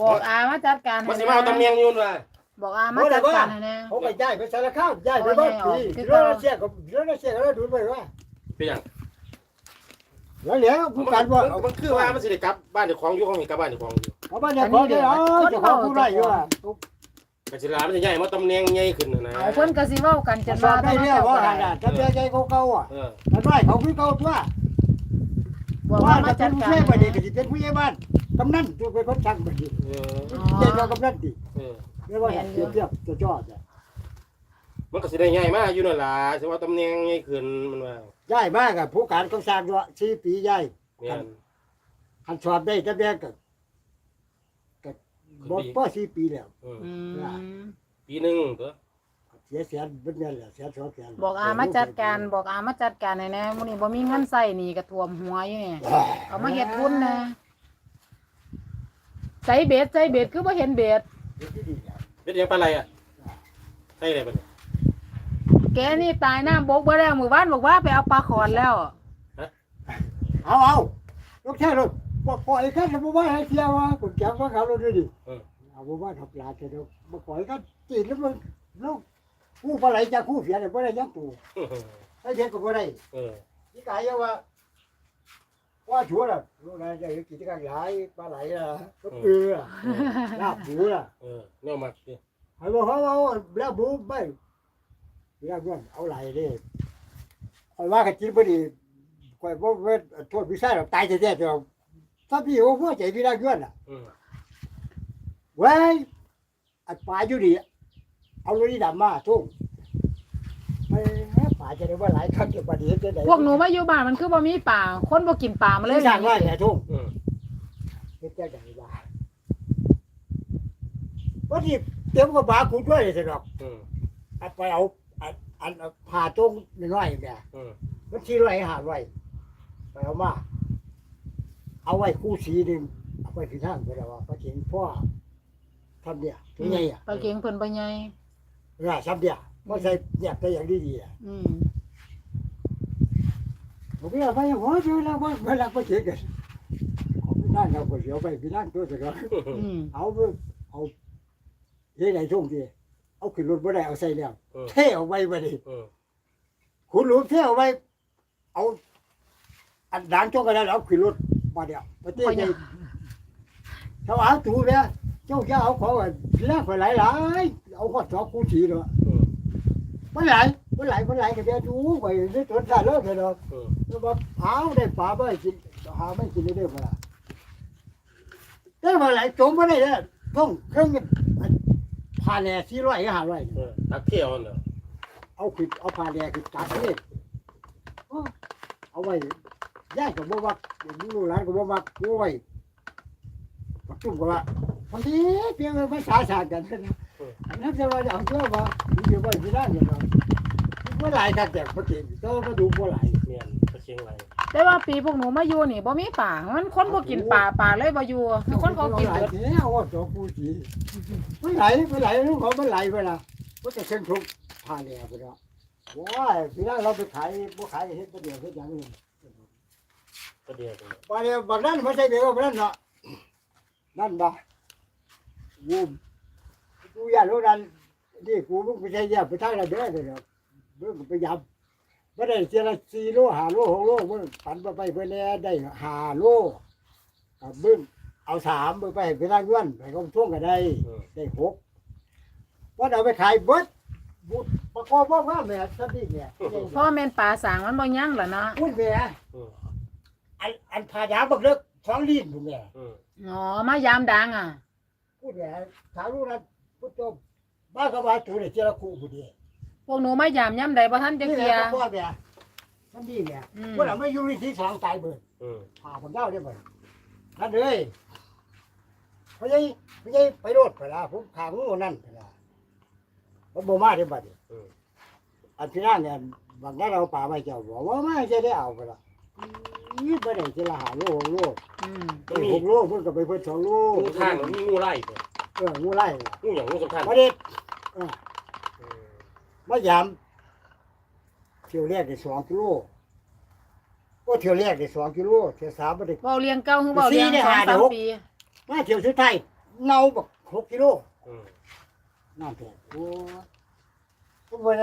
บอกอามาจัดการมันให้สิมาเอาตำแหน่งอยู่ว่ะบอกอามาจัดการให้แน่ เขาไปย้ายไปสารคามย้ายไปบ้านปีรถเสียกับรถเสียก็ดูไปว่าเป็นหยังแล้วแล้วผู้การว่าเอามันคือว่ามันสิได้กลับบ้านเจ้าของอยู่ของนี่กลับบ้านเจ้าของอยู่เอาบ้านเนี่ยพอได้อ๋อจะขอผู้ไรอยู่อะก็สิลามันสิใหญ่มาตำแหน่งใหญ่ขึ้นน่ะนะเอาเพิ่นก็สิเว้ากันจจะนสอว่าบได้เนี่ยว่าหันอะจะเบี้ยใจเก่าๆอะเออมันไม่เขาคือเก่าตัวบอกว่าว่าจะมาเป็จันดผู้การใหญ่บ้านดีก็จะเป็นผู้ใหญ่บ้าน กำนันตัวเป็นคนสั่งบัดนี้เออเจ้ากำนันดิเออไม่ว่าเทียบเทียบจะจอดอะมันก็สิได้ใหญ่มาอยู่นั่นล่ะสิว่าตำแหน่งใหญ่ขึ้นมันว่าย้ายมากอะผู้การก็สร้างว่าสี่ปีย้ายแม่นหันสอบได้จะแบกกับกับบอกพ่อสี่ปีแล้วอืมอืมปีหนึงตัวเสียแสนเป็นเงินแหละเสียสองแสนบอกอามาจัดการบอกอามาจัดการให้แน่มื้อนี้บ่มีเงินใส่หนี่ก็ท่วมหัวอยู่นี่เอามาเฮ็ดทุนนะ ใส่เบ็ดใส่เบ็ดคือบ่เห็นเบ็ดเป็นหยังปลาไหลอะใช่เลยบัดนี้แกนี่ตายน้ำบกเบ่แล้วมื้อวานบอกว่าไปเอาปลาขอนแล้วเอาเอาลูกแค่รถบอกปล่อยกันบอกว่าให้เที่ยวว่าคุณแก้วก็ขับรถด้วยดิเอาบอกว่าทับลาเถอะบอกปล่อยกันจีนแล้วมันลูกคู่ปลาไหลจากคู่เสียเนี่ยไม่ได้ยังตู่ให้เทียนก็ไม่ได้เออที่กายว่า ว่าชัวร์ละลูกนายจะกิจการหลายปลาไหลอะก็เกลือลาบหมูล่ะเออแนวมักสิให้บอกเขาเอาแล้วบูไปแล้วเงินเอาไหลดิคอยว่ากันจินพอดีคอยว่าเวทโทษพิซซ่าเราตายจะแท้ๆเดียวถ้าพี่โอ้พ่อใจพี่ได้เงินอะอืมเว้ยอัดปลาอยู่ดีเอาลูกนี่ดำมาทุ่งไปปลาจะได้ว่าหลายครั้งจะปลาดีจะได้พวกหนูมาอยู่บ้านมันคือบ่มีป่า คนบ่กินป่ามาเลเลยยสั่งว่าแหละทุ่งอืมเป็นเจ้าใหญ่ว่าวันที่เตรียมกับบาคุณช่วยเลยสิดอกอืมอันไปเอาอันอันเอาผ่าตรงน้อยๆเนี่ย อืมมันชี้ไว้หาไว้ไปเอามาเอาไว้คู่สีหนึ่งเอาไปที่ทางไปแล้วว่าพระเจ้งพ่อทำเนี่ยตัวใหญ่อะปลาเก่งเพิ่นบ่ใหญ่น่าทำเนี่ย ว่าใส่เนี่ยแต่อย่างดีๆอะอืมผมไม่เอาไปหัวเจอแล้วว่าเวลาพระเจ้งกันเอาไปนั่งเอาไปเสียวไปไปนั่งตัวเสร็จแล้วอืมเอาไปเอาเฮ้ยไหนทุ่งทีเอาขึ้นรถบ่ได้เอาใส่แล้วอืมเท่เอาไว้บ่ดิอืมคุณหลวงเท่เอาไว้ เอา อันดังจ้องกันแล้วเอาขึ้นรถมาเดียวประเทศใหญ่ เขาเอาถูเนี่ยเจ้าจะเอาของอะแลกไปหลายหลายๆเอาข้อสอบกูสีเนาะอื มมันไหลมันไหลมันไหลกันเดียวดูไปได้ตัวได้เลิกเลยเนาะอืมแล้วบอกเอาได้ปลาไม่กินหาไม่กินได้เด้อมาละได้มาไหลจมมาได้เลยท่องเครื่องอันพาแหล่สี่ร้อยห้าร้อยเออตักเที่ยวนั่นน่ะเอาขึ้นเอาพาแหล่ขึ้นกาดเลยอ้อเอาไว้ย่ายกับบ่วักลูกหลานกับบ่วักบ่ไว้ปักจุ่มกับว่าบางทีเพียงภาษาศาสตร์กันนะอั นนั้นจะว่าเอาเชื่อว่าเดี๋ยวว่าที่นั่นอย่างนั้นว่าหลายทักแต่พระเก่งก็มาดูว่าหลายแม่นตะเชียงไรแต่ว่าปีพวกหนูมาอยู่นี่บ่มีป่ามันคนบ่กินป่าป่าเลยบ่อยู่คนเขากินหลายเบิดทีเอาว่าสองผู้สีมันไหลมันไหลลูกเขามันไหลไปละมันจะเส้นทุกพานแหล่ไปล้วว้ายพี่นั่นเราไปขายบ่ขายเฮ็ดประเดี๋ยวเฮ็ดอย่างนี้ก็เดี๋ยวตรงนั้นบางทีบางนั้นไม่ใช่เดี๋ยวกันนั่นเนาะนั่นบ่กูม กูอยากรู้นั่นนี่กูมึงไม่ใช่แยกไปทางไหนเด้อเด้อมึงไปยับไม่ได้เจรสี่โลห้าโลหกโลมึงปันไปเพื่อนแน่ได้ห้าโลกับมึงเอาสามมึงไปไปทางย้อนไปกองท่วงก็ได้อืมได้หกว่าเอาไปขายเบิดบุตรประกอบว่าว่าแม่สันนี่เนี่ยพ่อแม่นป่าสางมันบ่ยั่งล่ะเนาะอุ้ยแม่อืมอันอันพายาบักเลิกสองลิ้นผมเนี่ยอืมอ๋อมายามดังอะพูดแม่ถามลูกนะ พุทธบ้านก็ว่าตัวเนี่ยเจรคูผู้เดียวพวกหนูมายามย่ํใดบ่ทันจะนี่เคแหลีย ละร์พ่อแม่ท่านนี่เนี่ยอืมว่าเราไม่อยู่ในที่สองตายเบิดอืมพาผมเล่าได้เบิดนั่นเลยพยายพยายไปโรดไปละผมขางูนั่นไปละผมบ่มาได้บัดนี้อืมอันที่นั่นเนี่ยบางนั้นเราป่าไม่เจ้าบอกว่าไม่จะได้เอาไปละนี่ไปไหนจะละหาโลหกโลอืมเออหกโลเพิ่นก็ไปเพิ่นสองโลงูข้างมันมีงูไล่เด้อ เอองูไล่งูอย่างงูสำคัญประเด็ดอืมมายามเที่ยวแรกได้สองกิโลก็เที่ยวแรกได้สองกิโลเที่ยวสามบ่ได้เว้าเลี้ยงเก่าคือเว้าเลี้ยงสี่เนี่ยสองหาเดี๋สายวมหกปีมาเที่ยวสุดท้ายเน่าบักหกกิโลอืม น้ำแข็งโอ้ทุกวัน